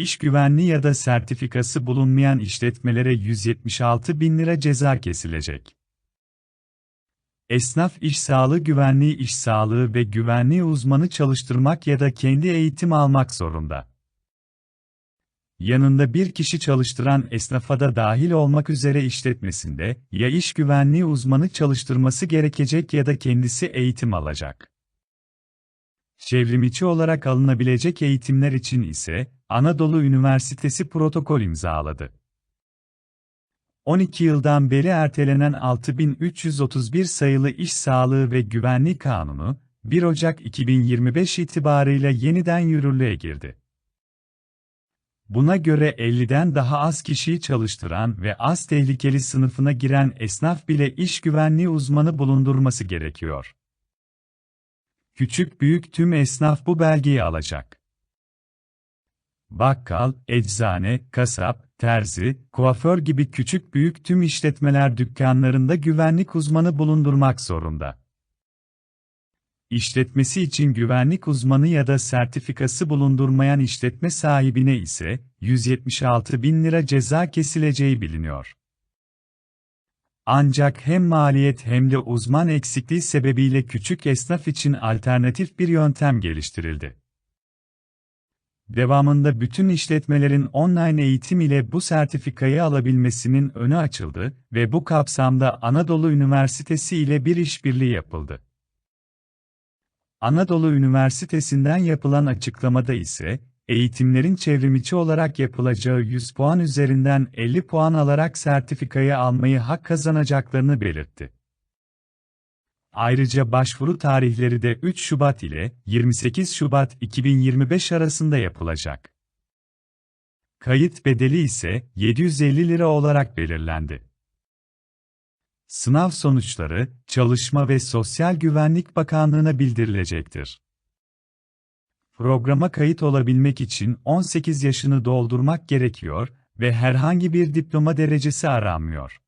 iş güvenliği ya da sertifikası bulunmayan işletmelere 176 bin lira ceza kesilecek. Esnaf iş sağlığı güvenliği iş sağlığı ve güvenliği uzmanı çalıştırmak ya da kendi eğitim almak zorunda. Yanında bir kişi çalıştıran esnafa da dahil olmak üzere işletmesinde ya iş güvenliği uzmanı çalıştırması gerekecek ya da kendisi eğitim alacak. Çevrimiçi olarak alınabilecek eğitimler için ise Anadolu Üniversitesi protokol imzaladı. 12 yıldan beri ertelenen 6331 sayılı İş Sağlığı ve Güvenliği Kanunu, 1 Ocak 2025 itibarıyla yeniden yürürlüğe girdi. Buna göre 50'den daha az kişiyi çalıştıran ve az tehlikeli sınıfına giren esnaf bile iş güvenliği uzmanı bulundurması gerekiyor. Küçük büyük tüm esnaf bu belgeyi alacak. Bakkal, eczane, kasap, terzi, kuaför gibi küçük büyük tüm işletmeler dükkanlarında güvenlik uzmanı bulundurmak zorunda. İşletmesi için güvenlik uzmanı ya da sertifikası bulundurmayan işletme sahibine ise 176 bin lira ceza kesileceği biliniyor. Ancak hem maliyet hem de uzman eksikliği sebebiyle küçük esnaf için alternatif bir yöntem geliştirildi. Devamında bütün işletmelerin online eğitim ile bu sertifikayı alabilmesinin önü açıldı ve bu kapsamda Anadolu Üniversitesi ile bir işbirliği yapıldı. Anadolu Üniversitesi'nden yapılan açıklamada ise, eğitimlerin çevrimiçi olarak yapılacağı 100 puan üzerinden 50 puan alarak sertifikayı almayı hak kazanacaklarını belirtti. Ayrıca başvuru tarihleri de 3 Şubat ile 28 Şubat 2025 arasında yapılacak. Kayıt bedeli ise 750 lira olarak belirlendi. Sınav sonuçları, Çalışma ve Sosyal Güvenlik Bakanlığı'na bildirilecektir. Programa kayıt olabilmek için 18 yaşını doldurmak gerekiyor ve herhangi bir diploma derecesi aranmıyor.